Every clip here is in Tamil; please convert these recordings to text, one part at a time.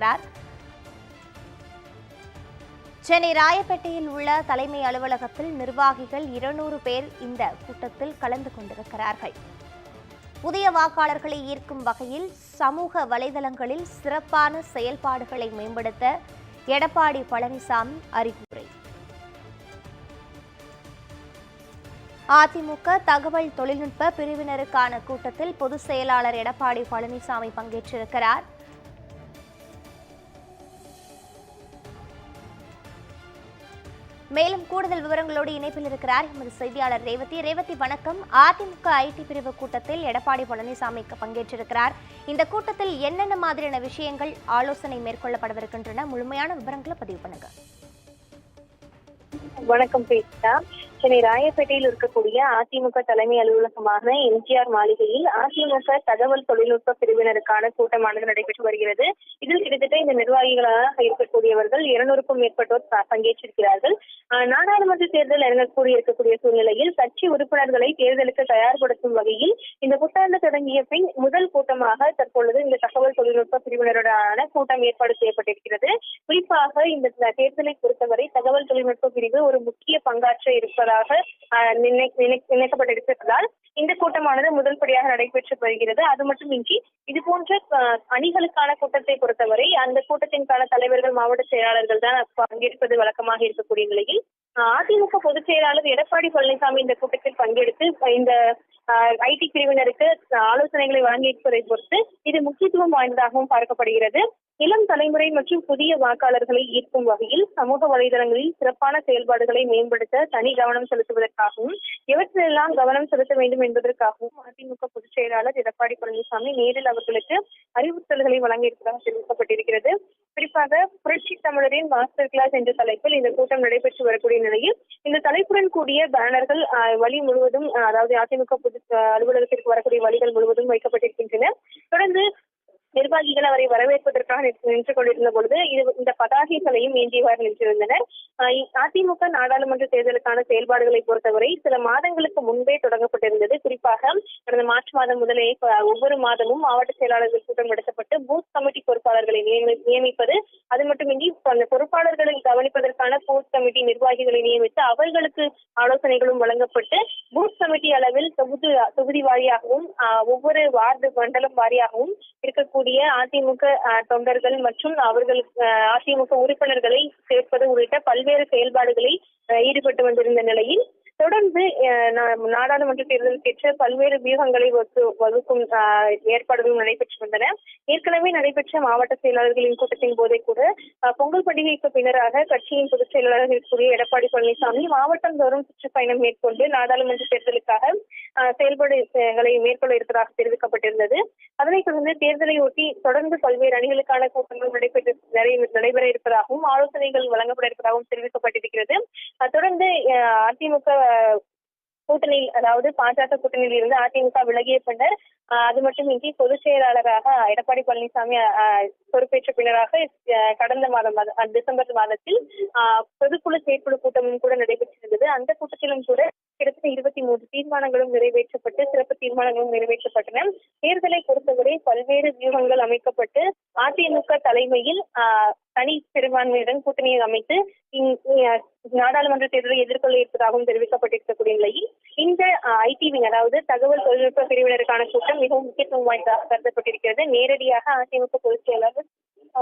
பங்கேற்றிருக்கிறார் சென்னை ராயப்பேட்டையில் உள்ள தலைமை அலுவலகத்தில் நிர்வாகிகள் இருநூறு பேர் இந்த கூட்டத்தில் கலந்து கொண்டிருக்கிறார்கள். புதிய வாக்காளர்களை ஈர்க்கும் வகையில் சமூக வலைதளங்களில் சிறப்பான செயல்பாடுகளை மேம்படுத்த எடப்பாடி பழனிசாமி அறிவுரை. அதிமுக தகவல் தொழில்நுட்ப பிரிவினருக்கான கூட்டத்தில் பொதுச் செயலாளர் எடப்பாடி பழனிசாமி பங்கேற்றிருக்கிறார். மேலும் கூடுதல் விவரங்களோடு இணைப்பில் இருக்கிறார் எமது செய்தியாளர் ரேவதி. ரேவதி வணக்கம். அதிமுக ஐடி பிரிவு கூட்டத்தில் எடப்பாடி பழனிசாமி பங்கேற்றிருக்கிறார். இந்த கூட்டத்தில் என்னென்ன மாதிரியான விஷயங்கள் ஆலோசனை மேற்கொள்ளப்படவிருக்கின்றன? முழுமையான விவரங்களை பதிவு பண்ணுங்க. வணக்கம் பிரீதா சென்னை ராயப்பேட்டையில் இருக்கக்கூடிய அதிமுக தலைமை அலுவலகமான எம்ஜிஆர் மாளிகையில் அதிமுக தகவல் தொழில்நுட்ப பிரிவினருக்கான கூட்டமானது நடைபெற்று வருகிறது. இதில் கிட்டத்தட்ட இந்த நிர்வாகிகளாக இருக்கக்கூடியவர்கள் இருநூறுக்கும் மேற்பட்டோர் பங்கேற்றிருக்கிறார்கள். நாடாளுமன்ற தேர்தல் இறங்கக்கூடிய இருக்கக்கூடிய சூழ்நிலையில் கட்சி உறுப்பினர்களை தேர்தலுக்கு தயார்படுத்தும் வகையில் இந்த புத்தாண்டு தொடங்கிய பின் முதல் கூட்டமாக தற்பொழுது இந்த தகவல் தொழில்நுட்ப பிரிவினருடனான கூட்டம் ஏற்பாடு செய்யப்பட்டிருக்கிறது. குறிப்பாக இந்த தேர்தலை பொறுத்தவரை தகவல் தொழில்நுட்ப பிரிவு ஒரு முக்கிய பங்காற்ற இருப்பதாக இருப்பதாக நினைக்கப்பட்டிருப்பதால் இந்த கூட்டமானது முதல்படியாக நடைபெற்று வருகிறது. அது மட்டுமின்றி இது போன்ற அணிகளுக்கான கூட்டத்தை பொறுத்தவரை அந்த கூட்டத்திற்கான தலைவர்கள் மாவட்ட செயலாளர்கள் தான் பங்கேற்பது வழக்கமாக இருக்கக்கூடிய நிலையில் அதிமுக பொதுச் செயலாளர் எடப்பாடி பழனிசாமி இந்த கூட்டத்தில் பங்கெடுத்து இந்த ஐடி பிரிவினருக்கு ஆலோசனைகளை வழங்கியிருப்பதை பொறுத்து இது முக்கியத்துவம் வாய்ந்ததாகவும் பார்க்கப்படுகிறது. இளம் தலைமுறை மற்றும் புதிய வாக்காளர்களை ஈர்க்கும் வகையில் சமூக வலைதளங்களில் சிறப்பான செயல்பாடுகளை மேம்படுத்த தனி கவனம் செலுத்துவதற்காகவும் எவற்றிலெல்லாம் கவனம் செலுத்த வேண்டும் என்பதற்காகவும் அதிமுக பொதுச் செயலாளர் எடப்பாடி பழனிசாமி நேரில் அவர்களுக்கு அறிவுறுத்தல்களை வழங்கியிருப்பதாக தெரிவிக்கப்பட்டிருக்கிறது. குறிப்பாக புரட்சி தமிழரின் மாஸ்டர் கிளாஸ் என்ற தலைப்பில் இந்த கூட்டம் நடைபெற்று வரக்கூடிய நிலையில் இந்த தலைப்புடன் கூடிய பேனர்கள் வழி முழுவதும் அதாவது அதிமுக பொது அலுவலகத்திற்கு வரக்கூடிய வழிகள் முழுவதும் வைக்கப்பட்டிருக்கின்றன. தொடர்ந்து நிர்வாகிகள் அவரை வரவேற்பதற்காக நின்று- கொண்டிருந்த பொழுது இது இந்த பதாகைகளையும் ஏந்தியவாறு நின்றிருந்தனர். அதிமுக நாடாளுமன்ற தேர்தலுக்கான செயல்பாடுகளை பொறுத்தவரை சில மாதங்களுக்கு முன்பே தொடங்கப்பட்டிருந்தது. குறிப்பாக கடந்த மார்ச் மாதம் முதலே ஒவ்வொரு மாதமும் மாவட்ட செயலாளர்கள் கூட்டம் நடத்தப்பட்டு பூத் கமிட்டி பொறுப்பாளர்களை நியமிப்பது. அது மட்டுமின்றி அந்த பொறுப்பாளர்களை கவனிப்பதற்கான பூத் கமிட்டி நிர்வாகிகளை நியமித்து அவர்களுக்கு ஆலோசனைகளும் வழங்கப்பட்டு பூத் கமிட்டி அளவில் தொகுதி தொகுதி வாரியாகவும் ஒவ்வொரு வார்டு மண்டலம் வாரியாகவும் இருக்கக்கூடிய அதிமுக ஆஹ், தொண்டர்கள் மற்றும் அவர்களுக்கு அதிமுக உறுப்பினர்களை சேர்ப்பது உள்ளிட்ட பல்வேறு செயல்பாடுகளை ஈடுபட்டு வந்திருந்த நிலையில் தொடர்ந்து நா- நாடாளுமன்ற தேர்தலுக்கேற்ற பல்வேறு வியூகங்களை வகுக்கும் ஏற்பாடுகளும் நடைபெற்று வந்தன ஏற்கனவே நடைபெற்ற மாவட்ட செயலாளர்களின் கூட்டத்தின் போதே கூட பொங்கல் பண்டிகைக்கு பின்னராக கட்சியின் பொதுச் செயலாளர் இருக்கக்கூடிய எடப்பாடி பழனிசாமி மாவட்டம் தோறும் சுற்றுப்பயணம் மேற்கொண்டு நாடாளுமன்ற தேர்தலுக்காக செயல்பாடுகளை மேற்கொள்ள இருப்பதாக தெரிவிக்கப்பட்டிருந்தது. அதனைத் தொடர்ந்து தேர்தலை ஒட்டி தொடர்ந்து பல்வேறு அணிகளுக்கான கூட்டங்கள் நடைபெற்று நடைபெற இருப்பதாகவும் ஆலோசனைகள் வழங்கப்பட இருப்பதாகவும் தெரிவிக்கப்பட்டிருக்கிறது. தொடர்ந்து அதிமுக கூட்டணியில் அதாவது பாஜக கூட்டணியில் இருந்து அதிமுக விலகிய பின்னர் அது மட்டுமின்றி பொதுச் செயலாளராக எடப்பாடி பழனிசாமி பொறுப்பேற்ற பின்னராக கடந்த மாதம் டிசம்பர் மாதத்தில் பொதுக்குழு செயற்குழு கூட்டமும் கூட நடைபெற்றிருந்தது. அந்த கூட்டத்திலும் கூட இருபத்தி மூன்று தீர்மானங்களும் நிறைவேற்றப்பட்டு சிறப்பு தீர்மானங்களும் நிறைவேற்றப்பட்டன. தேர்தலை பொறுத்தவரை பல்வேறு வியூகங்கள் அமைக்கப்பட்டு அதிமுக தலைமையில் தனி பெரும்பான்மையுடன் கூட்டணியை அமைத்து நாடாளுமன்ற தேர்தலை எதிர்கொள்ள இருப்பதாகவும் தெரிவிக்கப்பட்டிருக்கக்கூடிய நிலையில் இந்த ஐடிவி அதாவது தகவல் தொழில்நுட்ப பிரிவினருக்கான கூட்டம் மிகவும் முக்கியத்துவம் வாய்ந்ததாக கருதப்பட்டிருக்கிறது. நேரடியாக அதிமுக பொதுச் செயலாளர்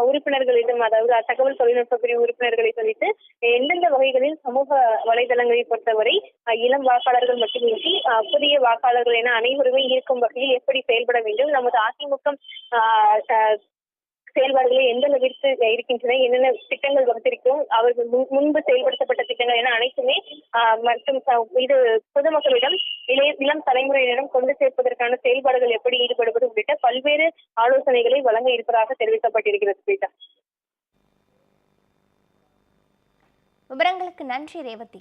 உறுப்பினர்களிடம் அதாவது தகவல் தொழில்நுட்ப பிரிவு உறுப்பினர்களை சந்தித்து எந்தெந்த வகைகளில் சமூக வலைதளங்களை பொறுத்தவரை இளம் வாக்காளர்கள் மட்டுமின்றி புதிய வாக்காளர்கள் என அனைவருமே ஈர்க்கும் வகையில் எப்படி செயல்பட வேண்டும்? நமது அதிமுக செயல்பாடுகளை எந்த அளவிற்கு இருக்கின்றன என்னென்ன திட்டங்கள் வகுத்திருக்கிறோம் அவர்கள் முன்பு செயல்படுத்தப்பட்ட திட்டங்கள் என அனைத்துமே மற்றும் இது பொதுமக்களிடம் இளைய இளம் தலைமுறையினரும் கொண்டு சேர்ப்பதற்கான செயல்பாடுகள் எப்படி ஈடுபடுவது உள்ளிட்ட பல்வேறு ஆலோசனைகளை வழங்க இருப்பதாக தெரிவிக்கப்பட்டிருக்கிறது ஸ்ரீதா விவரங்களுக்கு நன்றி ரேவதி.